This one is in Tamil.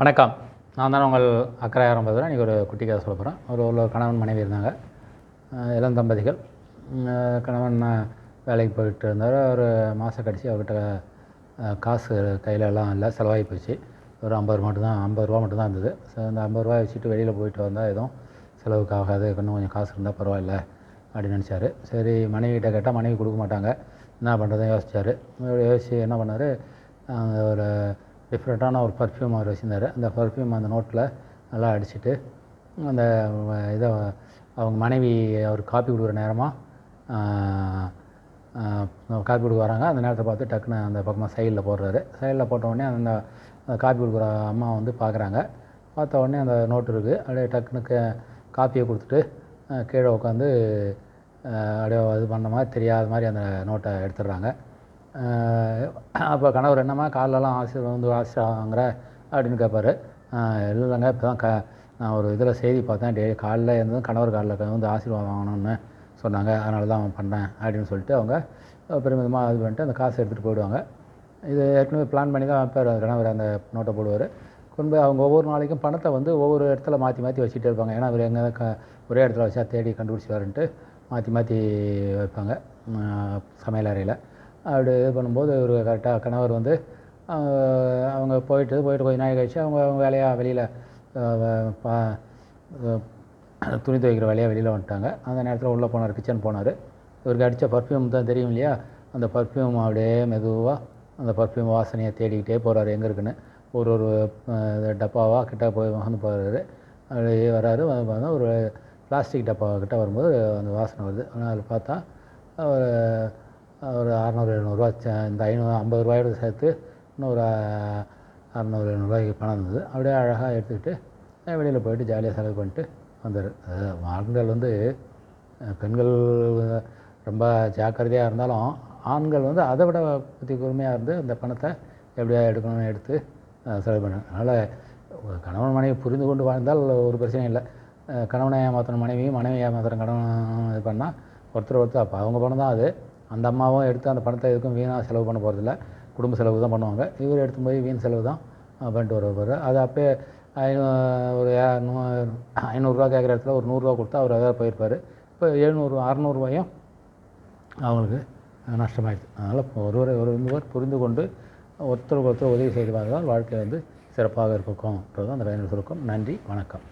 வணக்கம். நான் தான் உங்கள் அக்கறை ஆரம்பத்தில் இன்றைக்கி ஒரு குட்டி கதை சொல்ல போகிறேன் ஒரு ஒரு கணவன் மனைவி இருந்தாங்க. இளம் தம்பதிகள். கணவன் வேலைக்கு போயிட்டு இருந்தார். ஒரு மாதம் கடிச்சு அவர்கிட்ட காசு கையில் எல்லாம் இல்லை செலவாகி போச்சு. ஒரு ஐம்பது ரூபா மட்டும் தான் ஐம்பது ரூபா மட்டும்தான் இருந்தது. ஸோ அந்த ஐம்பது ரூபாய் வச்சுட்டு வெளியில் போயிட்டு வந்தால் எதுவும் செலவுக்கு ஆகாது இன்னும் கொஞ்சம் காசு இருந்தால் பரவாயில்ல அப்படின்னு நினச்சாரு. சரி மனைவிகிட்ட கேட்டால் மனைவி கொடுக்க மாட்டாங்க. என்ன பண்ணுறதுன்னு யோசிச்சார். யோசித்து என்ன பண்ணார்? ஒரு டிஃப்ரெண்ட்டான ஒரு பர்ஃப்யூம் அவர் வச்சுருந்தார். அந்த பர்ஃப்யூம் அந்த நோட்டில் நல்லா அடிச்சுட்டு அந்த இதை அவங்க மனைவி அவர் காப்பி கொடுக்குற நேரமாக காப்பி கொடுக்க வராங்க. அந்த நேரத்தை பார்த்து டக்குன்னு அந்த பக்கமாக சைடில் போடுறாரு. சைடில் போட்ட உடனே அந்த அந்த காப்பி கொடுக்குற அம்மா வந்து பார்க்குறாங்க. பார்த்த உடனே அந்த நோட்டு இருக்குது அப்படியே டக்குன்னு க- காப்பியை கொடுத்துட்டு கீழே உட்காந்து அப்படியே இது பண்ண மாதிரி தெரியாத மாதிரி அந்த நோட்டை எடுத்துடுறாங்க. அப்போ கணவர் என்னம்மா? காலெல்லாம் ஆசீர்வாதம் வந்து ஆசிரியர் வாங்குற அப்படின்னு கேட்பார் இல்லைங்க இப்போ தான் க நான் ஒரு இதில் செய்தி பார்த்தேன். டே காலில் இருந்ததும் கணவர் காலில் வந்து ஆசீர்வாதம் வாங்கணும்னு சொன்னாங்க. அதனால தான் அவன் பண்ணேன் அப்படின்னு சொல்லிட்டு அவங்க பெருமிதமாக இது பண்ணிட்டு அந்த காசை எடுத்துகிட்டு போயிடுவாங்க. இது ஏற்கனவே பிளான் பண்ணி தான் வைப்பார். அந்த கணவர் அந்த நோட்டை போடுவார். கொண்டு போய் அவங்க ஒவ்வொரு நாளைக்கும் பணத்தை வந்து ஒவ்வொரு இடத்துல மாற்றி மாற்றி வச்சுட்டே இருப்பாங்க. ஏன்னா அவர் எங்கே க ஒரே இடத்துல வச்சா தேடி கண்டுபிடிச்சி வரன்ட்டு மாற்றி மாற்றி வைப்பாங்க சமையல் அறையில். அப்படி இது பண்ணும்போது இவர் கரெக்டாக கணவர் வந்து அவங்க போயிட்டு போயிட்டு கொஞ்ச நாள் கழிச்சு அவங்க அவங்க வேலையாக வெளியில் பா துணி துவைக்கிற வேலையாக வெளியில் வந்துட்டாங்க. அந்த நேரத்தில் உள்ளே போனார் கிச்சன் போனார். இவருக்கு அடித்த பர்ஃப்யூம் தான் தெரியும் இல்லையா? அந்த பர்ஃப்யூம் அப்படியே மெதுவாக அந்த பர்ஃப்யூம் வாசனையை தேடிக்கிட்டே போகிறாரு எங்கே இருக்குன்னு. ஒரு ஒரு டப்பாவாக கிட்ட போய் வந்து போகிறாரு அப்படியே வராரு வந்து பார்த்தா ஒரு பிளாஸ்டிக் டப்பா கிட்ட வரும்போது அந்த வாசனை வருது. ஆனால் அதில் பார்த்தா ஒரு ஒரு அறநூறு எழுநூறுவா இந்த ஐநூறு ஐம்பது ரூபாயோட சேர்த்து இன்னும் ஒரு அறநூறு எழுநூறுவாய்க்கு பணம் இருந்தது. அப்படியே அழகாக எடுத்துக்கிட்டு வெளியில் போயிட்டு ஜாலியாக செலவு பண்ணிட்டு வந்தார் ஆண்கள் வந்து பெண்கள் ரொம்ப ஜாக்கிரதையாக இருந்தாலும் ஆண்கள் வந்து அதை விட பற்றி கூர்மையாக இருந்து அந்த பணத்தை எப்படியா எடுக்கணும்னு எடுத்து செலவு பண்ணேன். அதனால் ஒரு கணவன் மனைவி புரிந்து கொண்டு வாழ்ந்தால் ஒரு பிரச்சனையும் இல்லை. கணவனை ஏமாத்தின மனைவியும் மனைவி ஏமாத்தின கணவன் இது பண்ணால் ஒருத்தர் ஒருத்தர் அப்போ அவங்க பணம் தான் அது. அந்த அம்மாவும் எடுத்து அந்த பணத்தை எதுக்கும் வீணாக செலவு பண்ண போகிறதில்ல குடும்ப செலவு தான் பண்ணுவாங்க. இவர் எடுத்து போய் வீண் செலவு தான் அஹ், பண்ணிட்டு வருவார் அது அப்போயே ஐநூ ஒரு ஐநூறுரூவா கேட்குற இடத்துல ஒரு நூறுரூவா கொடுத்தா அவர் அதாவது போயிருப்பார். இப்போ எழுநூறு அறநூறுவாயும் அவங்களுக்கு நஷ்டமாயிடுது. அதனால் இப்போ ஒருவரை ஒரு ஒருவர் புரிந்து கொண்டு ஒருத்தருக்கு ஒருத்தர் உதவி செய்து வாழ்ந்தால் வாழ்க்கை வந்து சிறப்பாக இருக்கும். அந்த பயனுள்ள சுருக்கம் நன்றி வணக்கம்.